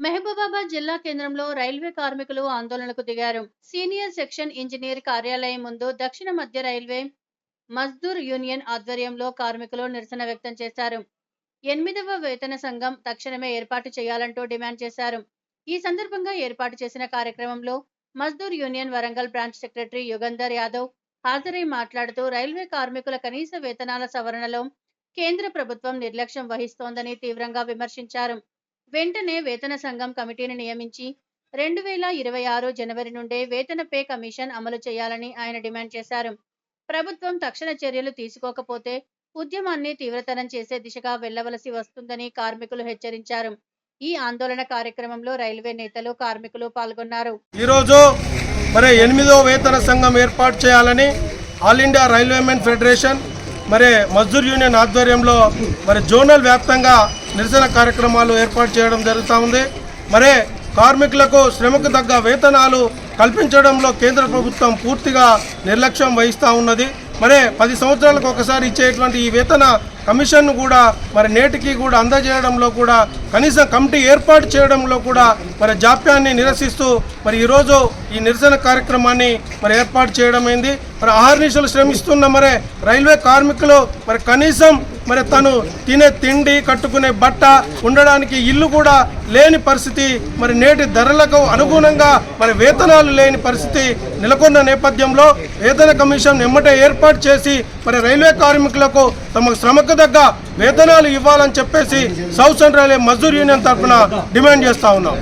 మహబూబాబాద్ జిల్లా కేంద్రంలో రైల్వే కార్మికులు ఆందోళనకు దిగారు. సీనియర్ సెక్షన్ ఇంజనీర్ కార్యాలయం ముందు దక్షిణ మధ్య రైల్వే మజ్దూర్ యూనియన్ ఆధ్వర్యంలో కార్మికులు నిరసన వ్యక్తం చేశారు. ఎనిమిదవ వేతన సంఘం తక్షణమే ఏర్పాటు చేయాలంటూ డిమాండ్ చేశారు. ఈ సందర్భంగా ఏర్పాటు చేసిన కార్యక్రమంలో Mazdoor union Warangal branch secretary Yugandhar Yadav హాజరై మాట్లాడుతూ రైల్వే కార్మికుల కనీస వేతనాల సవరణలో కేంద్ర ప్రభుత్వం నిర్లక్ష్యం వహిస్తోందని తీవ్రంగా విమర్శించారు. వెంటనే వేతన సంఘం కమిటీని నియమించి రెండు వేల ఇరవై ఆరు జనవరి నుండే వేతన పే కమిషన్ అమలు చేయాలని ఆయన డిమాండ్ చేశారు. ప్రభుత్వం తక్షణ చర్యలు తీసుకోకపోతే ఉద్యమాన్ని తీవ్రతరం చేసే దిశగా వెళ్ళవలసి వస్తుందని కార్మికులు హెచ్చరించారు. ఈ ఆందోళన కార్యక్రమంలో రైల్వే నేతలు కార్మికులు పాల్గొన్నారు. ఈరోజు మరి ఎనిమిదో వేతన సంఘం ఏర్పాటు చేయాలని ఆల్ ఇండియా రైల్వేమెన్ ఫెడరేషన్ మరి మజ్దూర్ యూనియన్ ఆధ్వర్యంలో మరి జోనల్ వ్యాప్తంగా నిరసన కార్యక్రమాలు ఏర్పాటు చేయడం జరుగుతూ ఉంది. మరి కార్మికులకు శ్రమకు తగ్గ వేతనాలు కల్పించడంలో కేంద్ర ప్రభుత్వం పూర్తిగా నిర్లక్ష్యం వహిస్తూ ఉన్నది. మరి పది సంవత్సరాలకు ఒకసారి ఇచ్చేటువంటి ఈ వేతన కమిషన్ను కూడా మరి నేటికి కూడా అందజేయడంలో కూడా కనీసం కమిటీ ఏర్పాటు చేయడంలో కూడా మరి జాప్యాన్ని నిరసిస్తూ మరి ఈరోజు ఈ నిరసన కార్యక్రమాన్ని మరి ఏర్పాటు చేయడం అయింది మరి ఆహర్నిశలు శ్రమిస్తున్న మరి రైల్వే కార్మికులు మరి కనీసం మరి తను తినే తిండి కట్టుకునే బట్ట ఉండడానికి ఇల్లు కూడా లేని పరిస్థితి మరి నేటి ధరలకు అనుగుణంగా మరి వేతనాలు లేని పరిస్థితి నెలకొన్న నేపథ్యంలో వేతన కమిషన్ ఎమ్మటే ఏర్పాటు చేసి మరి రైల్వే కార్మికులకు తమ శ్రమకు తగ్గ వేతనాలు ఇవ్వాలని చెప్పేసి సౌత్ సెంట్రల్ మజ్దూర్ యూనియన్ తరఫున డిమాండ్ చేస్తా ఉన్నాం.